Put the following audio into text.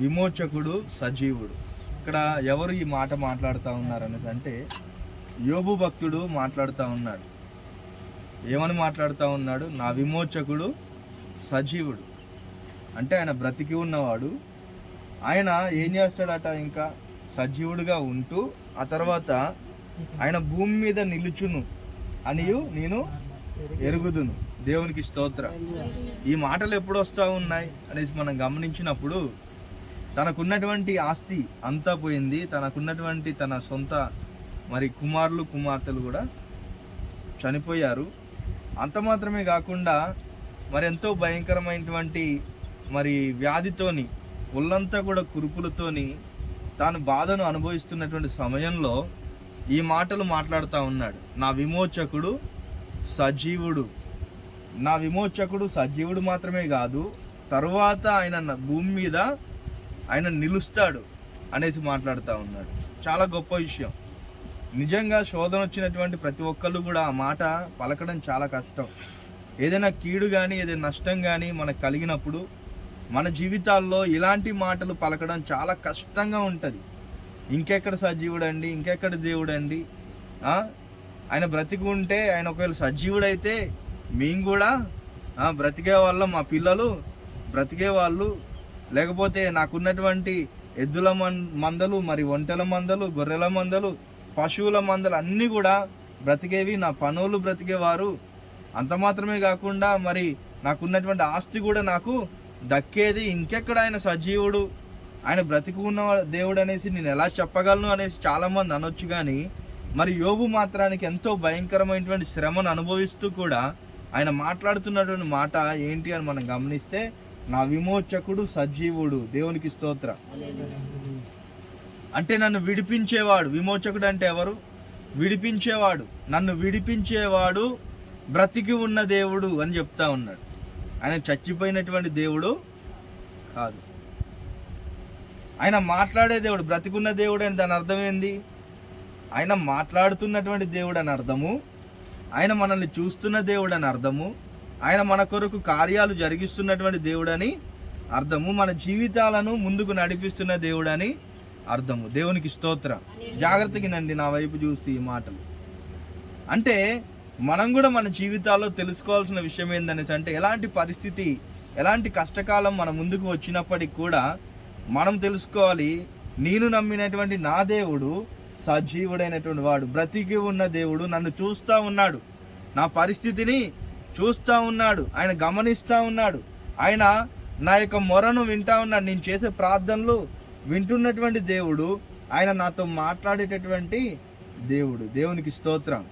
విమోచకుడు సజీవుడు. ఇక్కడ ఎవరు ఈ మాట మాట్లాడుతూ ఉన్నారు అనేది అంటే యోబు భక్తుడు మాట్లాడుతూ ఉన్నాడు. ఏమని మాట్లాడుతూ ఉన్నాడు? నా విమోచకుడు సజీవుడు. అంటే ఆయన బ్రతికి ఉన్నవాడు. ఆయన ఏం చేస్తాడట ఇంకా? సజీవుడుగా ఉంటూ ఆ తర్వాత ఆయన భూమి మీద నిలుచును అనియు నేను ఎరుగుదును. దేవునికి స్తోత్ర. ఈ మాటలు ఎప్పుడు వస్తూ ఉన్నాయి అనేసి మనం గమనించినప్పుడు తనకున్నటువంటి ఆస్తి అంతా పోయింది. తనకున్నటువంటి తన సొంత మరి కుమారులు కుమార్తెలు కూడా చనిపోయారు. అంత మాత్రమే కాకుండా మరి ఎంతో భయంకరమైనటువంటి మరి వ్యాధితోని ఒళ్ళంతా కూడా కురుపులతోని తాను బాధను అనుభవిస్తున్నటువంటి సమయంలో ఈ మాటలు మాట్లాడుతూ ఉన్నాడు. నా విమోచకుడు సజీవుడు. నా విమోచకుడు సజీవుడు మాత్రమే కాదు తరువాత ఆయన భూమి మీద ఆయన నిలుస్తాడు అనేసి మాట్లాడుతూ ఉన్నాడు. చాలా గొప్ప విషయం. నిజంగా శోధన వచ్చినటువంటి ప్రతి ఒక్కళ్ళు కూడా ఆ మాట పలకడం చాలా కష్టం. ఏదైనా కీడు కానీ ఏదైనా నష్టం కానీ మనకు కలిగినప్పుడు మన జీవితాల్లో ఇలాంటి మాటలు పలకడం చాలా కష్టంగా ఉంటుంది. ఇంకెక్కడ సజీవుడండి ఇంకెక్కడ దేవుడండి? ఆయన బ్రతికి ఉంటే ఆయన ఒకవేళ సజీవుడైతే మేము కూడా బ్రతికే వాళ్ళం మా పిల్లలు బ్రతికే వాళ్ళు లేకపోతే నాకున్నటువంటి ఎద్దుల మన్ మందలు మరి ఒంటెల మందలు గొర్రెల మందలు పశువుల మందలు అన్నీ కూడా బ్రతికేవి నా పనులు బ్రతికేవారు. అంత మాత్రమే కాకుండా మరి నాకున్నటువంటి ఆస్తి కూడా నాకు దక్కేది. ఇంకెక్కడ ఆయన సజీవుడు ఆయన బ్రతికున్న దేవుడు అనేసి నేను ఎలా చెప్పగలను అనేసి చాలామంది అనొచ్చు కానీ మరి యోగు మాత్రానికి ఎంతో భయంకరమైనటువంటి శ్రమను అనుభవిస్తూ కూడా ఆయన మాట్లాడుతున్నటువంటి మాట ఏంటి అని మనం గమనిస్తే నా విమోచకుడు సజీవుడు. దేవునికి స్తోత్ర. అంటే నన్ను విడిపించేవాడు. విమోచకుడు అంటే ఎవరు? విడిపించేవాడు. నన్ను విడిపించేవాడు బ్రతికి ఉన్న దేవుడు అని చెప్తా ఉన్నాడు. ఆయన చచ్చిపోయినటువంటి దేవుడు కాదు. ఆయన మాట్లాడే దేవుడు బ్రతికున్న దేవుడు అని దాని అర్థం ఏంది? ఆయన మాట్లాడుతున్నటువంటి దేవుడు అని అర్థము. ఆయన మనల్ని చూస్తున్న దేవుడు అని అర్థము. ఆయన మన కొరకు కార్యాలు జరిగిస్తున్నటువంటి దేవుడని అర్థము. మన జీవితాలను ముందుకు నడిపిస్తున్న దేవుడని అర్థము. దేవునికి స్తోత్ర. జాగ్రత్తగా నండి నా వైపు చూస్తూ ఈ మాటలు. అంటే మనం కూడా మన జీవితాల్లో తెలుసుకోవాల్సిన విషయం ఏందనేసి అంటే ఎలాంటి పరిస్థితి ఎలాంటి కష్టకాలం మన ముందుకు వచ్చినప్పటికి కూడా మనం తెలుసుకోవాలి నేను నమ్మినటువంటి నా దేవుడు సజీవుడైనటువంటి వాడు. బ్రతికి ఉన్న దేవుడు నన్ను చూస్తూ ఉన్నాడు. నా పరిస్థితిని చూస్తూ ఉన్నాడు ఆయన గమనిస్తూ ఉన్నాడు. ఆయన నా యొక్క మొరను వింటా ఉన్నాడు. నేను చేసే ప్రార్థనలు వింటున్నటువంటి దేవుడు ఆయన నాతో మాట్లాడేటటువంటి దేవుడు. దేవునికి స్తోత్రం.